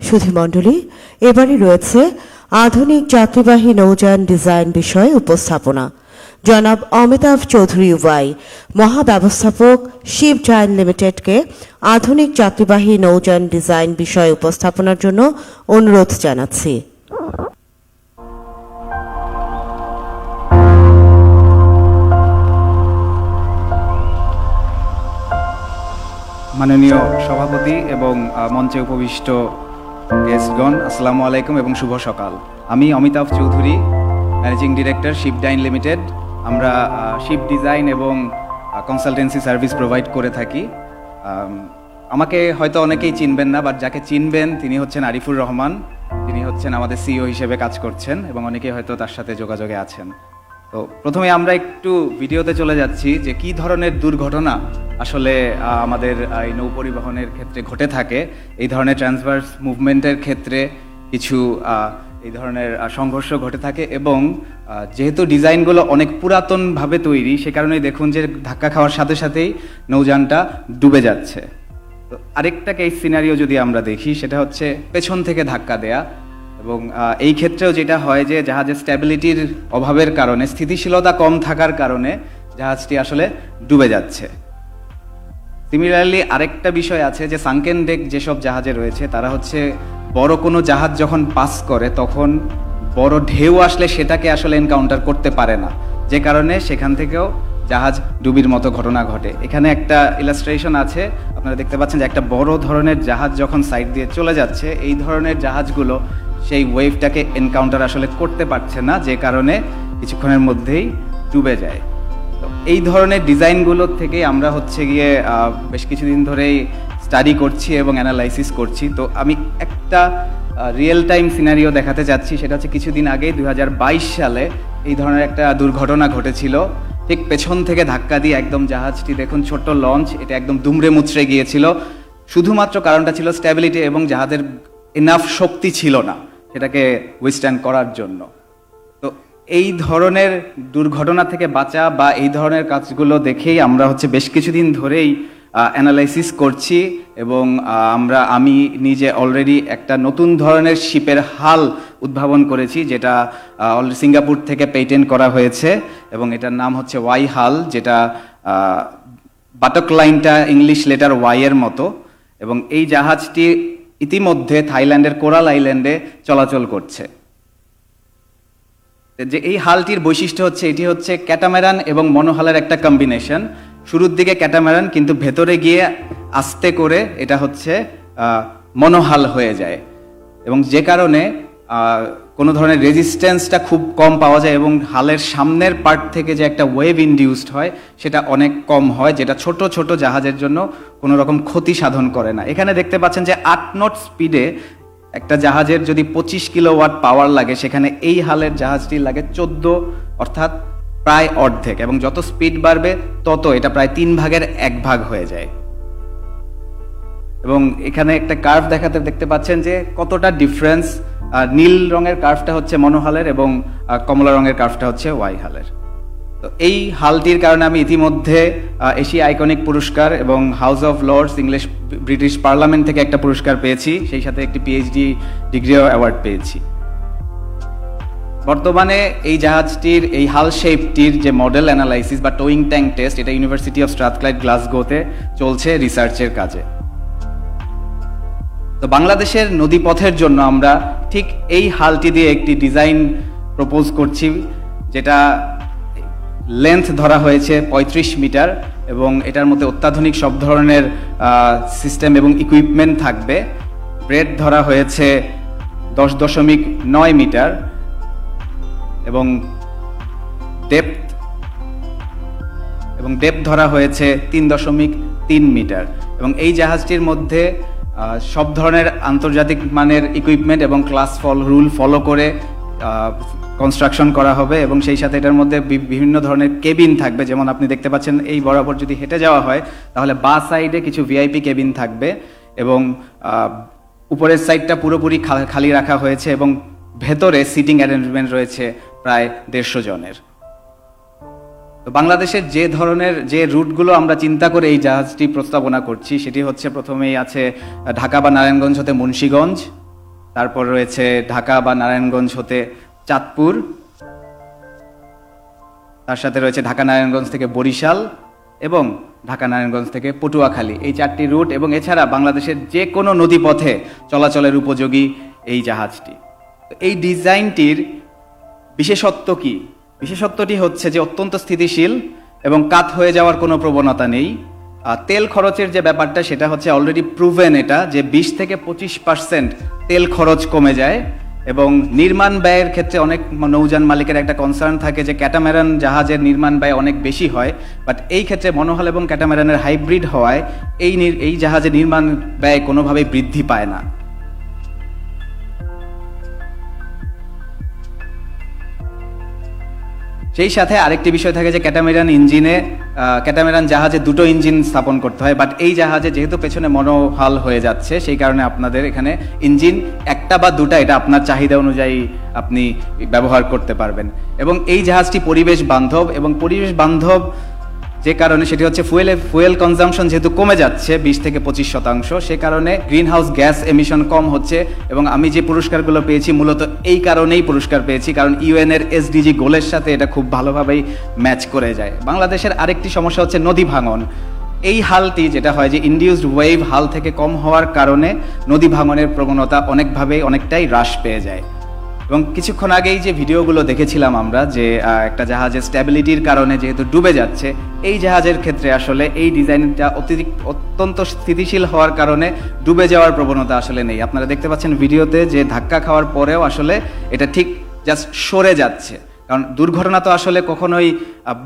সুধীমণ্ডলী, এবারে রয়েছে আধুনিক যাত্রীবাহী নৌযান ডিজাইন বিষয়ে উপস্থাপনা। জনাব অমিতাভ চৌধুরী ওয়াই, মহাব্যবস্থাপক শিব জায়ান লিমিটেডকে আধুনিক যাত্রীবাহী নৌযান ডিজাইন বিষয়ে উপস্থাপনার জন্য অনুরোধ জানাচ্ছি। মাননীয় সভাপতি এবং মঞ্চে উপবিষ্ট গেস্টগণ, আসসালামু আলাইকুম এবং শুভ সকাল। আমি Amitabh Chowdhury managing director ship design limited আমরা শিপ ডিজাইন এবং কনসালটেন্সি সার্ভিস প্রোভাইড করে থাকি। আমাকে হয়তো অনেকেই চিনবেন না বাট যাকে চিনবেন তিনি হচ্ছেন আরিফুর রহমান। তিনি হচ্ছেন আমাদের সিইও হিসেবে কাজ করছেন এবং অনেকেই হয়তো তার সাথে যোগাযোগে আছেন। তো প্রথমে আমরা একটু ভিডিওতে চলে যাচ্ছি যে কি ধরনের দুর্ঘটনা আসলে আমাদের এই নৌ পরিবহনের ক্ষেত্রে ঘটে থাকে। এই ধরনের ট্রান্সভার্স মুভমেন্টের ক্ষেত্রে কিছু এই ধরনের সংঘর্ষ ঘটে থাকে এবং যেহেতু ডিজাইনগুলো অনেক পুরাতনভাবে তৈরি, সে কারণেই দেখুন যে ধাক্কা খাওয়ার সাথে সাথেই নৌযানটা ডুবে যাচ্ছে। তো আরেকটা কেস সিনারিও যদি আমরা দেখি, সেটা হচ্ছে পেছন থেকে ধাক্কা দেয়া। এবং এই ক্ষেত্রেও যেটা হয় যে জাহাজের স্ট্যাবিলিটির অভাবের কারণে, স্থিতিশীলতা কম থাকার কারণে জাহাজটি আসলে ডুবে যাচ্ছে। সিমিলারলি আরেকটা বিষয় আছে যে সানকেন ডেক যেসব জাহাজে রয়েছে, তারা হচ্ছে বড় কোনো জাহাজ যখন পাস করে, তখন বড় ঢেউ আসলে সেটাকে আসলে এনকাউন্টার করতে পারে না। যে কারণে সেখান থেকেও জাহাজ ডুবির মতো ঘটনা ঘটে। এখানে একটা ইলাস্ট্রেশন আছে, আপনারা দেখতে পাচ্ছেন যে একটা বড় ধরনের জাহাজ যখন সাইড দিয়ে চলে যাচ্ছে, এই ধরনের জাহাজগুলো সেই ওয়েভটাকে এনকাউন্টার আসলে করতে পারছে না, যে কারণে কিছুক্ষণের মধ্যেই ডুবে যায়। তো এই ধরনের ডিজাইনগুলোর থেকে আমরা হচ্ছে গিয়ে বেশ কিছুদিন ধরেই স্টাডি করছি এবং অ্যানালাইসিস করছি। তো আমি একটা রিয়েল টাইম সিনারিও দেখাতে যাচ্ছি, সেটা হচ্ছে কিছুদিন আগেই দুই সালে এই ধরনের একটা দুর্ঘটনা ঘটেছিল। ঠিক পেছন থেকে ধাক্কা দিয়ে একদম জাহাজটি, দেখুন, ছোট্ট লঞ্চ এটা একদম দুমড়ে মুচড়ে গিয়েছিল। শুধুমাত্র কারণটা ছিল স্ট্যাবিলিটি এবং জাহাজের এনাফ শক্তি ছিল না। সেটাকে উইস্ট্যান্ড করার জন্য। তো এই ধরনের দুর্ঘটনা থেকে বাঁচা বা এই ধরনের কাজগুলো দেখেই আমরা হচ্ছে বেশ কিছুদিন ধরেই অ্যানালাইসিস করছি এবং আমরা, আমি নিজে অলরেডি একটা নতুন ধরনের শিপের হাল উদ্ভাবন করেছি যেটা সিঙ্গাপুর থেকে পেটেন্ট করা হয়েছে এবং এটার নাম হচ্ছে ওয়াই হাল যেটা বাটক লাইনটা ইংলিশ লেটার ওয়াইয়ের মতো এবং এই জাহাজটি ইতিমধ্যে থাইল্যান্ডের কোরাল আইল্যান্ডে চলাচল করছে। যে এই হালটির বৈশিষ্ট্য হচ্ছে, এটি হচ্ছে ক্যাটামেরান এবং মনোহালের একটা কম্বিনেশন শুরুর দিকে ক্যাটামেরান, কিন্তু ভেতরে গিয়ে আস্তে করে এটা হচ্ছে মনোহাল হয়ে যায়। এবং যে কারণে কোনো ধরনের রেজিস্ট্যান্সটা খুব কম পাওয়া যায় এবং হালের সামনের পার্ট থেকে যে একটা ওয়েভ ইনডিউসড হয়, সেটা অনেক কম হয়, যেটা ছোট ছোট জাহাজের জন্য কোনো রকম ক্ষতি সাধন করে না। এখানে দেখতে পাচ্ছেন যে আট নট স্পিডে একটা জাহাজের যদি পঁচিশ কিলো ওয়াট পাওয়ার লাগে, সেখানে এই হালের জাহাজটি লাগে চোদ্দ, অর্থাৎ প্রায় অর্ধেক এবং যত স্পিড বাড়বে, তত এটা প্রায় তিন ভাগের এক ভাগ হয়ে যায়। এবং এখানে একটা কার্ভ দেখাতে দেখতে পাচ্ছেন যে কতটা ডিফারেন্স নীল রঙের কার্ভটা হচ্ছে মনোহালের এবং কমলা রঙের কার্ভটা হচ্ছে ওয়াই হালের। তো এই হালটির কারণে আমি ইতিমধ্যে এশিয়া আইকনিক পুরস্কার এবং House of Lords English, British parliament থেকে একটা পুরস্কার পেয়েছি, সেই সাথে একটি পিএইচডি ডিগ্রিও অ্যাওয়ার্ড পেয়েছি। বর্তমানে এই জাহাজটির, এই হাল শেপটির যে মডেল অ্যানালাইসিস বা টোয়িং ট্যাঙ্ক টেস্ট এটা ইউনিভার্সিটি অফ স্ট্রাথক্লাইড গ্লাসগোতে চলছে রিসার্চের কাজে। তো বাংলাদেশের নদীপথের জন্য আমরা ঠিক এই হালটি দিয়ে একটি ডিজাইন প্রপোজ করছি, যেটা লেন্থ ধরা হয়েছে ৩৫ মিটার এবং এটার মধ্যে অত্যাধুনিক সব ধরনের সিস্টেম এবং ইকুইপমেন্ট থাকবে। ব্রেড ধরা হয়েছে দশ দশমিক নয় মিটার এবং ডেপথ এবং ডেপ ধরা হয়েছে তিন দশমিক তিন মিটার এবং এই জাহাজটির মধ্যে সব ধরনের আন্তর্জাতিক মানের ইকুইপমেন্ট এবং ক্লাস ফল রুল ফলো করে কনস্ট্রাকশন করা হবে এবং সেই সাথে এটার মধ্যে বিভিন্ন ধরনের কেবিন থাকবে। যেমন আপনি দেখতে পাচ্ছেন এই বরাবর যদি হেঁটে যাওয়া হয়, তাহলে বা সাইডে কিছু ভিআইপি কেবিন থাকবে এবং উপরের সাইডটা পুরোপুরি খালি রাখা হয়েছে এবং ভেতরে সিটিং অ্যারেঞ্জমেন্ট রয়েছে প্রায় দেড়শো জনের। তো বাংলাদেশের যে ধরনের যে রুটগুলো আমরা চিন্তা করে এই জাহাজটি প্রস্তাবনা করছি, সেটি হচ্ছে প্রথমেই আছে ঢাকা বা নারায়ণগঞ্জ হতে মুন্সীগঞ্জ, তারপর রয়েছে ঢাকা বা নারায়ণগঞ্জ হতে চাঁদপুর, তার সাথে রয়েছে ঢাকা নারায়ণগঞ্জ থেকে বরিশাল এবং ঢাকা নারায়ণগঞ্জ থেকে পটুয়াখালী। এই চারটি রুট এবং এছাড়া বাংলাদেশের যে কোনো নদীপথে চলাচলের উপযোগী এই জাহাজটি। এই ডিজাইনটির বিশেষত্ব কি? বিশেষত্বটি হচ্ছে যে অত্যন্ত স্থিতিশীল এবং কাত হয়ে যাওয়ার কোনো প্রবণতা নেই। আর তেল খরচের যে ব্যাপারটা, সেটা হচ্ছে অলরেডি প্রুভেন এটা যে বিশ থেকে পঁচিশ পার্সেন্ট তেল খরচ কমে যায় এবং নির্মাণ ব্যয়ের ক্ষেত্রে অনেক নৌযান মালিকের একটা কনসার্ন থাকে যে ক্যাটামেরান জাহাজের নির্মাণ ব্যয় অনেক বেশি হয়। বাট এই ক্ষেত্রে মনোহল এবং ক্যাটামেরানের হাইব্রিড হওয়ায় এই এই জাহাজের নির্মাণ ব্যয় কোনোভাবেই বৃদ্ধি পায় না। সেই সাথে আরেকটি বিষয় থাকে যে ক্যাটামেরান ইঞ্জিনে ক্যাটামেরান জাহাজে দুটো ইঞ্জিন স্থাপন করতে হয় বাট এই জাহাজে যেহেতু পেছনে মনোহাল হয়ে যাচ্ছে, সেই কারণে আপনাদের এখানে ইঞ্জিন একটা বা দুটা, এটা আপনার চাহিদা অনুযায়ী আপনি ব্যবহার করতে পারবেন। এবং এই জাহাজটি পরিবেশ বান্ধব, এবং পরিবেশ বান্ধব যে কারণে সেটি হচ্ছে ফুয়েল ফুয়েল কনজামশন যেহেতু কমে যাচ্ছে, বিশ থেকে পঁচিশ শতাংশ, সে কারণে গ্রিন হাউস গ্যাস এমিশন কম হচ্ছে এবং আমি যে পুরস্কারগুলো পেয়েছি, মূলত এই কারণেই পুরস্কার পেয়েছি, কারণ ইউএন এর এসডিজি গোলের সাথে এটা খুব ভালোভাবেই ম্যাচ করে যায়। বাংলাদেশের আরেকটি সমস্যা হচ্ছে নদী ভাঙন। এই হালটি যেটা হয় যে ইন্ডিউসড ওয়েভ হাল থেকে কম হওয়ার কারণে নদী ভাঙনের প্রবণতা অনেকভাবেই, অনেকটাই হ্রাস পেয়ে যায়। এবং কিছুক্ষণ আগেই যে ভিডিওগুলো দেখেছিলাম আমরা যে একটা জাহাজের স্ট্যাবিলিটির কারণে যেহেতু ডুবে যাচ্ছে, এই জাহাজের ক্ষেত্রে আসলে এই ডিজাইনটা অতিরিক্ত, অত্যন্ত স্থিতিশীল হওয়ার কারণে ডুবে যাওয়ার প্রবণতা আসলে নেই। আপনারা দেখতে পাচ্ছেন ভিডিওতে যে ধাক্কা খাওয়ার পরেও আসলে এটা ঠিক জাস্ট সরে যাচ্ছে। কারণ দুর্ঘটনা তো আসলে কখনোই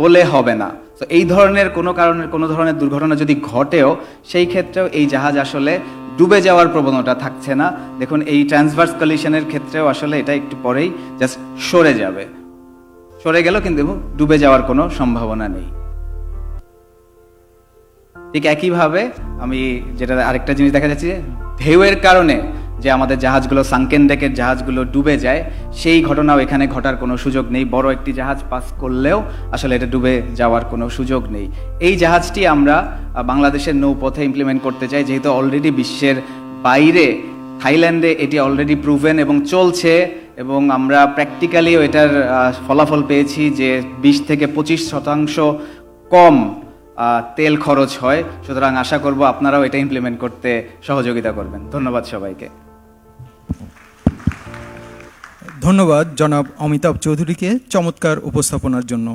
বলে হবে না। তো এই ধরনের কোনো কারণে, কোনো ধরনের দুর্ঘটনা যদি ঘটেও, সেই ক্ষেত্রেও এই জাহাজ আসলে ডুবে যাওয়ার প্রবণতা থাকছে না। দেখুন, এই ট্রান্সভার্স কলিশনের ক্ষেত্রেও আসলে এটা একটু পরেই জাস্ট সরে যাবে। সরে গেল কিন্তু ডুবে যাওয়ার কোনো সম্ভাবনা নেই। ঠিক একইভাবে আমি যেটা আরেকটা জিনিস দেখা যাচ্ছে যে, ঢেউয়ের কারণে যে আমাদের জাহাজগুলো সাংকেন ডেকের জাহাজগুলো ডুবে যায়, সেই ঘটনাও এখানে ঘটার কোনো সুযোগ নেই। বড় একটি জাহাজ পাস করলেও আসলে এটা ডুবে যাওয়ার কোনো সুযোগ নেই। এই জাহাজটি আমরা বাংলাদেশের নৌপথে ইমপ্লিমেন্ট করতে চাই, যেহেতু অলরেডি বিশ্বের বাইরে, থাইল্যান্ডে এটি অলরেডি প্রুভেন এবং চলছে এবং আমরা প্র্যাকটিক্যালিও এটার ফলাফল পেয়েছি যে বিশ থেকে পঁচিশ শতাংশ কম তেল খরচ হয়। সুতরাং আশা করব আপনারাও এটা ইমপ্লিমেন্ট করতে সহযোগিতা করবেন। ধন্যবাদ সবাইকে। ধন্যবাদ জনাব অমিতাভ চৌধুরীকে চমৎকার উপস্থাপনার জন্য।